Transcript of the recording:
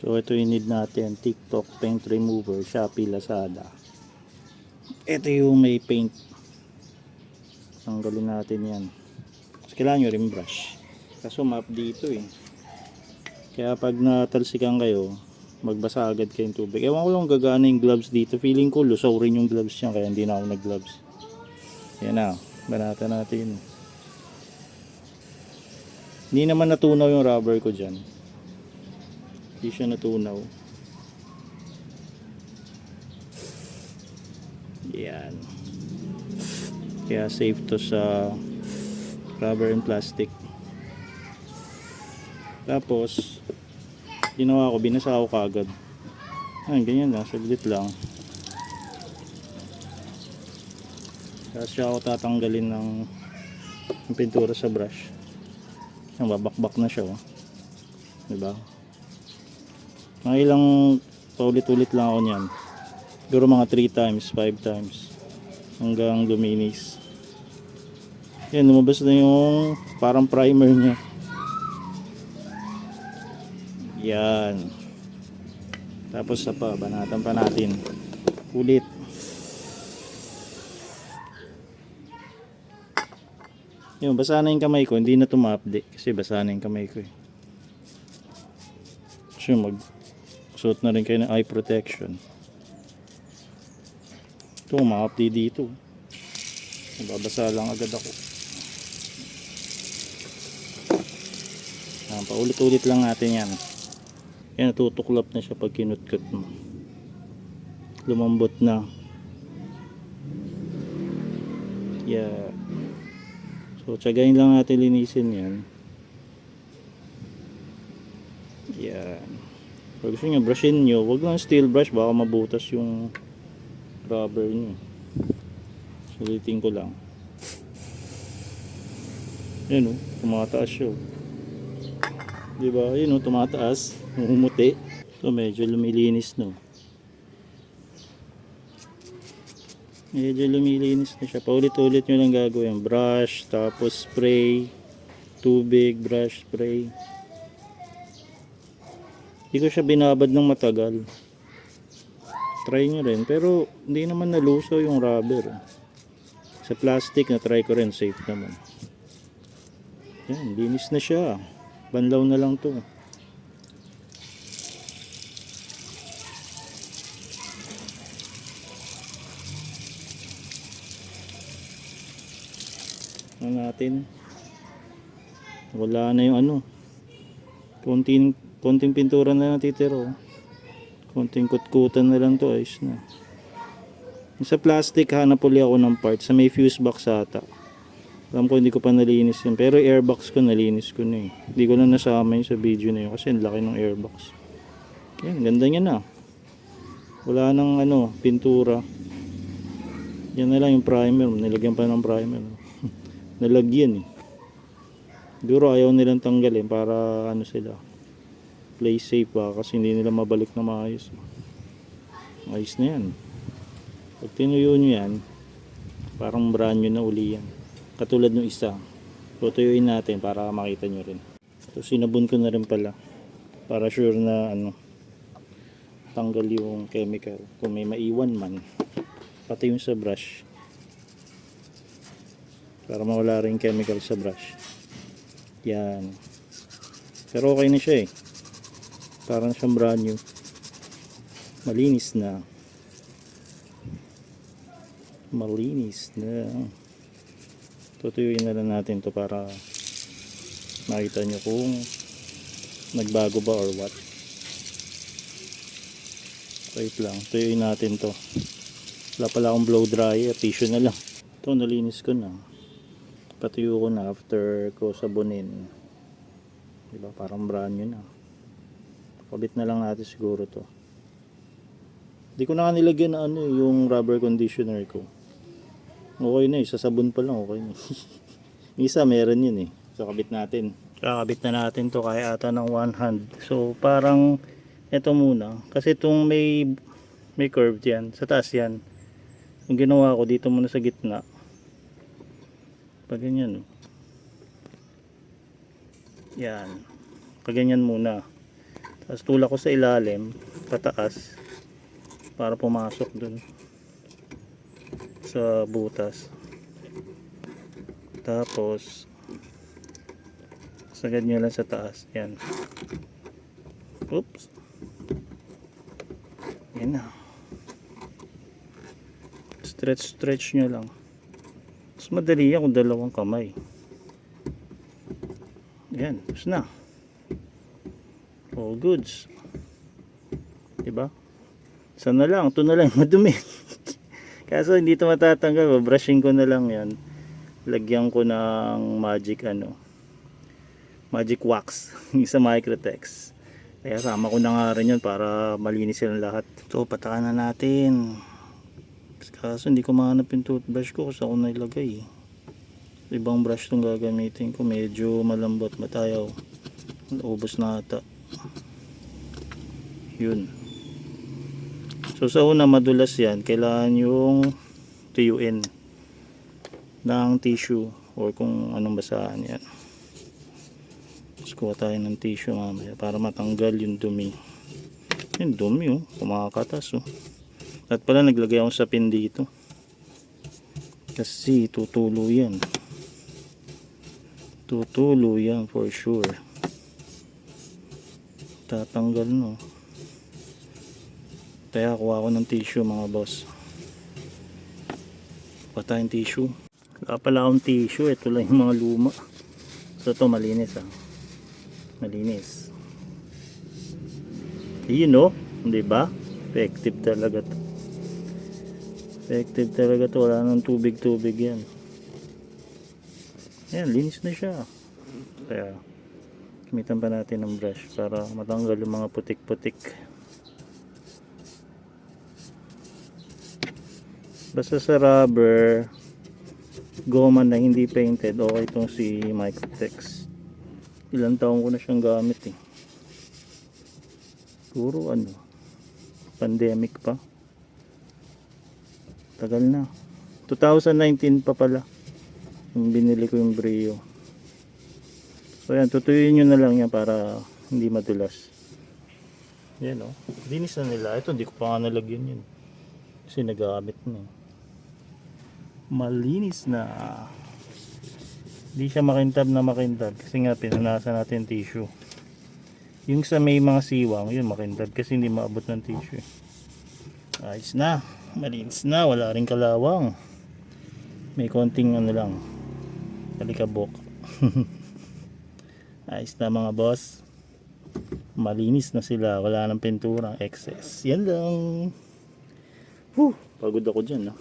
So ito yung need natin, TikTok paint remover, Shopee, Lazada. Ito yung may paint. Tanggalin natin yan. Tapos kailangan nyo rin brush. Kaso map dito eh. Kaya pag natalsikan kayo, magbasa agad kayong tubig. Ewan ko lang gagana yung gloves dito. Feeling ko lusaw rin yung gloves niya kaya hindi na ako nag-gloves. Yan na, banata natin. Hindi naman natunaw yung rubber ko dyan. Hindi siya natunaw. Yan. Kaya safe to sa rubber and plastic. Tapos, ginawa ko, binasa ko kagad. Ayun, ganyan lang, saglit lang. Tapos siya ako tatanggalin ng, pintura sa brush. Ang babakbak na siya, oh. Diba? Mga ilang paulit-ulit lang ako niyan. Siguro mga 3 times, 5 times. Hanggang luminis. Yan, lumabas na yung parang primer niya. Yan. Tapos sa pa, banatan pa natin. Ulit. Yun, basa na yung kamay ko. Hindi na ito ma-update kasi basa na yung kamay ko eh. So mag suot na rin kayo ng eye protection. Ito, ma-update dito. Nababasa lang agad ako. Yan, paulit-ulit lang natin yan. Yan, natutuklap na siya pag kinutkot mo. Lumambot na. Yeah. So, tsagayin lang natin linisin yan. Yan. Pag gusto nyo, brushin nyo. Huwag lang steel brush, baka mabutas yung rubber nyo. Sulitin ko lang. Yan o, tumataas siya o. Diba? Yun o, tumataas. Umumuti. So, medyo lumilinis no. Medyo lumilinis na siya. Paulit-ulit nyo lang gagawin. Brush, tapos spray, tubig, brush, spray. Hindi ko siya binabad ng matagal. Try nyo rin. Pero hindi naman nalusaw yung rubber. Sa plastic na try ko rin. Safe naman. Yan, linis na siya. Banlaw na lang to. Ano natin? Wala na yung ano. Konting, konting pintura na lang titiro. Konting kutkutan na lang to. Ayos na. Sa plastic, hanap uli ako ng part. Sa may fuse box ata. Alam ko hindi ko pa nalinis yun. Pero airbox ko nalinis ko na eh. Hindi ko na nasama yun sa video na yun. Kasi ang laki ng airbox. Yan, ganda niya na. Wala nang ano, pintura. Yan na lang yung primer. Nilagyan pa ng primer. Nalagyan eh. Siguro ayaw nilang tanggalin para ano sila. Play safe ba kasi hindi nila mabalik na maayos. Ayos na yan. Pag tinuyo nyo yan, parang brand na uli yan. Katulad ng isa. Tutuyuin natin para makita nyo rin. So sinabon ko na rin pala. Para sure na ano tanggal yung chemical. Kung may maiwan man. Pati yung sa brush. Para mawala rin chemical sa brush. Yan. Pero okay na siya eh. Parang siyang brand new. Malinis na. Malinis na. Tutuyuin na lang natin to para makita nyo kung nagbago ba or what. Wait lang. Tuyuin natin to. Wala pala akong blow dryer. Tissue na lang. Ito, nalinis ko na. Patuyo ko na after ko sabunin. Diba? Parang brand new na. Kabit na lang natin siguro to. Hindi ko na nga nilagyan na ano, eh, yung rubber conditioner ko. Okay na eh. Sa sabon pa lang okay na. Yung Isa meron yun eh. So kabit natin. Kakabit na natin to kaya ata ng one hand. So parang ito muna. Kasi itong may may curve yan. Sa taas yan. Yung ginawa ko dito muna sa gitna. Pag ganyan. oh. Yan. Pag ganyan muna. Tapos tulak ko sa ilalim, pataas, para pumasok dun sa butas. Tapos, sagad nyo lang sa taas. Yan. Oops. Yan na. Stretch, stretch nyo lang. Mas madali yan kung dalawang kamay. Yan. Tapos na. All goods. Diba? Sana lang. Ito na lang. Madumi. Kaso hindi ito matatanggal. Brushing ko na lang yan. Lagyan ko ng magic ano. Magic wax. Isa microtex. Kaya sama ko na nga rin yun para malinis silang lahat. So patakan na natin. Kaso hindi ko mahanap yung toothbrush ko kung saan ko nailagay. Ibang brush tong gagamitin ko. Medyo malambot. Matayaw. Ubus na ata. Yun. So sa una madulas yan. Kailangan yung tuyuin ng tissue or kung anong basahan yan. Tapos kuha tayo ng tissue mamaya para matanggal yung dumi. Yung dumi oh. Kumakatas oh. At pala naglagay ako sa pin dito. Kasi tutulo yan. Tutulo yan for sure. Tatanggal no. Kaya kuha ko ng tissue mga boss. Kuha tayong tissue. Wala pala akong tissue. Ito lang yung mga luma. So ito malinis ah. Malinis. Yun no. Di ba? Effective talaga to. Effective talaga to. Wala nang tubig-tubig yan. Ayan, linis na siya. Kaya, gamitan pa natin ng brush para matanggal yung mga putik-putik. Basta sa rubber, goma na hindi painted, okay itong si Microtex. Ilang taon ko na siyang gamit eh. Puro ano, pandemic pa. Tagal na. 2019 pa pala. Yung binili ko yung Brio. So yan, tutuyuin nyo na lang yan para hindi madulas. Yan o. Oh. Linis na nila. Ito, hindi ko pa nga nalagyan yun. Kasi nagamit na. eh. Malinis na. Hindi siya makintab na makintab. Kasi nga, pinanasan natin tissue. Yung sa may mga siwang, yun makintab. Kasi hindi maabot ng tissue. eh. Ayos na. Malinis na. Wala rin kalawang. May konting ano lang. Kalikabok. Ayos na mga boss. Malinis na sila. Wala nang pinturang excess. Yan lang. Whew, pagod ako dyan. No?